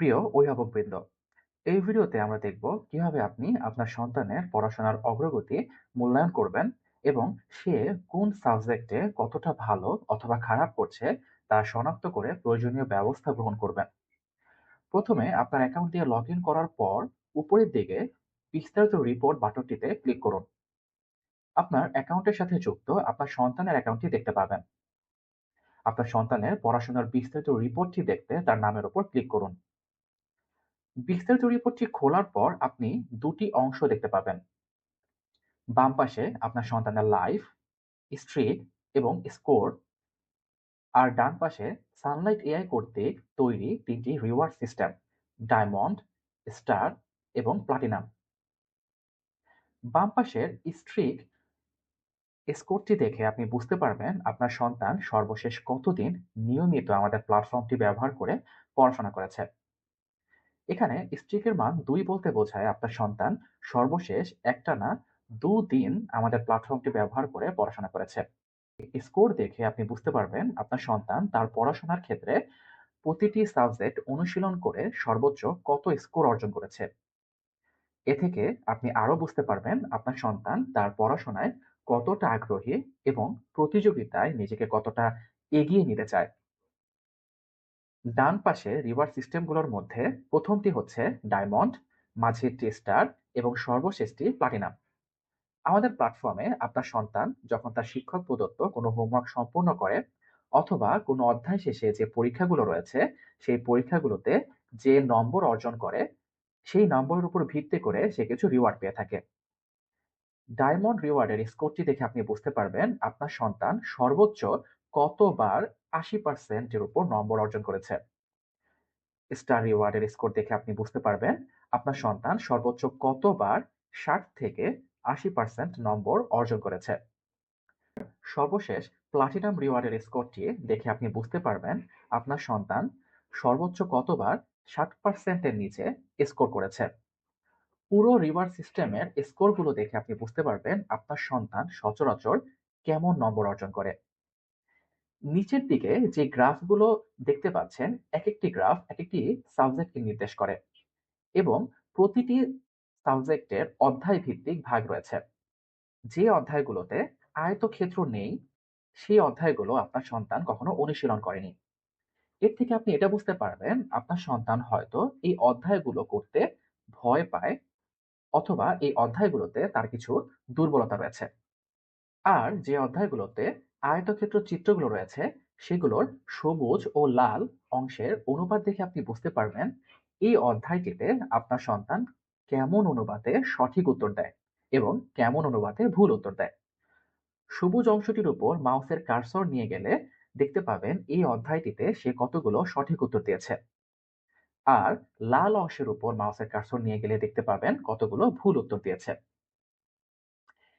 প্রিয় অভিভাবকবৃন্দ, এই ভিডিওতে আমরা দেখব কীভাবে আপনি আপনার সন্তানের পড়াশোনার অগ্রগতি মূল্যায়ন করবেন এবং সে কোন সাবজেক্টে কতটা ভালো অথবা খারাপ করছে তা শনাক্ত করে প্রয়োজনীয় ব্যবস্থা গ্রহণ করবেন। প্রথমে আপনার অ্যাকাউন্ট দিয়ে লগ করার পর উপরের দিকে বিস্তারিত রিপোর্ট বাটনটিতে ক্লিক করুন। আপনার অ্যাকাউন্টের সাথে যুক্ত আপনার সন্তানের অ্যাকাউন্টটি দেখতে পাবেন। আপনার সন্তানের পড়াশোনার বিস্তারিত রিপোর্টটি দেখতে তার নামের উপর ক্লিক করুন। বিস্তারিত রিপোর্টটি খোলার পর আপনি দুটি অংশ দেখতে পাবেন। বাম পাশে আপনার সন্তানের লাইফ, স্ট্রিক এবং স্কোর আর ডান পাশে সানলাইট এআই কর্তৃক তৈরি তিনটি রিওয়ার্ড সিস্টেম ডায়মন্ড, স্টার এবং প্লাটিনাম। বাম পাশের স্ট্রিক স্কোরটি দেখে আপনি বুঝতে পারবেন আপনার সন্তান সর্বশেষ কতদিন নিয়মিত আমাদের প্ল্যাটফর্মটি ব্যবহার করে পড়াশোনা করেছে। এখানে স্ট্রিকের মান দুই বলতে বোঝায় আপনার সন্তান সর্বশেষ একটানা দুদিন আমাদের প্ল্যাটফর্মটি ব্যবহার করে পড়াশোনা করেছে। স্কোর দেখে আপনি বুঝতে পারবেন আপনার সন্তান তার পড়াশোনার ক্ষেত্রে প্রতিটি সাবজেক্ট অনুশীলন করে সর্বোচ্চ কত স্কোর অর্জন করেছে। এ থেকে আপনি আরও বুঝতে পারবেন আপনার সন্তান তার পড়াশোনায় কতটা আগ্রহী এবং প্রতিযোগিতায় নিজেকে কতটা এগিয়ে নিতে চায়। ডান পাশে রিওয়ার্ড সিস্টেমগুলোর মধ্যে প্রথমটি হচ্ছে ডায়মন্ড, মাঝেরটি স্টার এবং সর্বশেষটি প্লাটিনাম। আমাদের প্ল্যাটফর্মে আপনার সন্তান যখন তার শিক্ষক প্রদত্ত কোনো হোমওয়ার্ক সম্পূর্ণ করে অথবা কোনো অধ্যায় শেষে যে পরীক্ষাগুলো রয়েছে সেই পরীক্ষাগুলোতে যে নম্বর অর্জন করে সেই নম্বরের উপর ভিত্তি করে সে কিছু রিওয়ার্ড পেয়ে থাকে ডায়মন্ড রিওয়ার্ডের স্কোরটি দেখে আপনি বুঝতে পারবেন আপনার সন্তান সর্বোচ্চ কতবার আশি পার্সেন্টের উপর নম্বর অর্জন করেছে। স্টার রিওয়ার্ডের স্কোর দেখে আপনি বুঝতে পারবেন আপনার সন্তান সর্বোচ্চ কতবার ষাট থেকে আশি পার্সেন্ট নম্বর অর্জন করেছে। সর্বশেষ প্লাটিনাম রিওয়ার্ডের স্কোরটি দেখে আপনি বুঝতে পারবেন আপনার সন্তান সর্বোচ্চ কতবার ষাট পার্সেন্টের নিচে স্কোর করেছে। পুরো রিওয়ার্ড সিস্টেমের স্কোরগুলো দেখে আপনি বুঝতে পারবেন আপনার সন্তান সচরাচর কেমন নম্বর অর্জন করে। নিচের দিকে যে গ্রাফগুলো দেখতে পাচ্ছেন এক একটি গ্রাফ এক একটি সাবজেক্টকে নির্দেশ করে এবং প্রতিটি সাবজেক্টের অধ্যায় ভিত্তিক ভাগ রয়েছে। যে অধ্যায়গুলোতে আয়তক্ষেত্র নেই, সেই অধ্যায়গুলো আপনার সন্তান কখনো অনুশীলন করেনি। এর থেকে আপনি এটা বুঝতে পারবেন, আপনার সন্তান হয়তো এই অধ্যায়গুলো করতে ভয় পায় অথবা এই অধ্যায়গুলোতে তার কিছু দুর্বলতা রয়েছে। আর যে অধ্যায়গুলোতে আয়তক্ষেত্র চিত্রগুলো রয়েছে, সেগুলোর সবুজ ও লাল অংশের অনুপাত দেখে আপনি বুঝতে পারবেন এই অধ্যায়টিতে আপনার সন্তান কেমন অনুপাতে সঠিক উত্তর দেয় এবং কেমন অনুপাতে ভুল উত্তর দেয়। সবুজ অংশটির উপর মাউসের কার্সর নিয়ে গেলে দেখতে পাবেন এই অধ্যায়টিতে সে কতগুলো সঠিক উত্তর দিয়েছে। আর লাল অংশের উপর মাউসের কার্সর নিয়ে গেলে দেখতে পাবেন কতগুলো ভুল উত্তর দিয়েছে।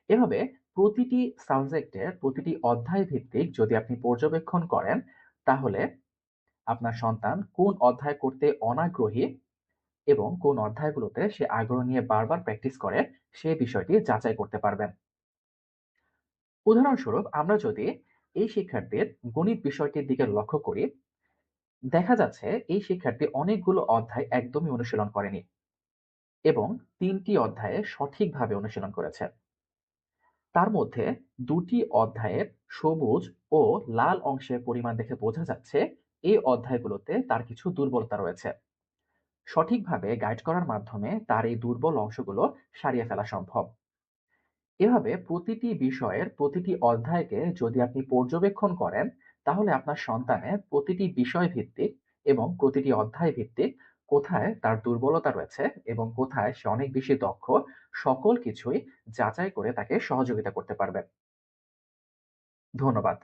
এভাবে প্রতিটি সাবজেক্টের প্রতিটি অধ্যায় ভিত্তিক যদি আপনি পর্যবেক্ষণ করেন, তাহলে আপনার সন্তান কোন অধ্যায় করতে অনাগ্রহী এবং কোন অধ্যায়গুলোতে সে আগ্রহ নিয়ে বারবার প্র্যাকটিস করে, সে বিষয়টি যাচাই করতে পারবেন। উদাহরণস্বরূপ, আমরা যদি এই শিক্ষার্থীর গণিত বিষয়টির দিকে লক্ষ্য করি, দেখা যাচ্ছে এই শিক্ষার্থী অনেকগুলো অধ্যায় একদমই অনুশীলন করেনি এবং তিনটি অধ্যায়ে সঠিকভাবে অনুশীলন করেছে। তার মধ্যে দুটি অধ্যায়ের সবুজ ও লাল অংশের পরিমাণ দেখে বোঝা যাচ্ছে এই অধ্যায়গুলোতে তার কিছু দুর্বলতা রয়েছে। সঠিকভাবে গাইড করার মাধ্যমে তার এই দুর্বল অংশগুলো সারিয়ে ফেলা সম্ভব। এভাবে প্রতিটি বিষয়ের প্রতিটি অধ্যায়কে যদি আপনি পর্যবেক্ষণ করেন, তাহলে আপনার সন্তানের প্রতিটি বিষয় ভিত্তিক এবং প্রতিটি অধ্যায় ভিত্তিক কোথায় তার দুর্বলতা রয়েছে এবং কোথায় সে অনেক বেশি দক্ষ, সকল কিছুই যাচাই করে তাকে সহযোগিতা করতে পারবেন ধন্যবাদ।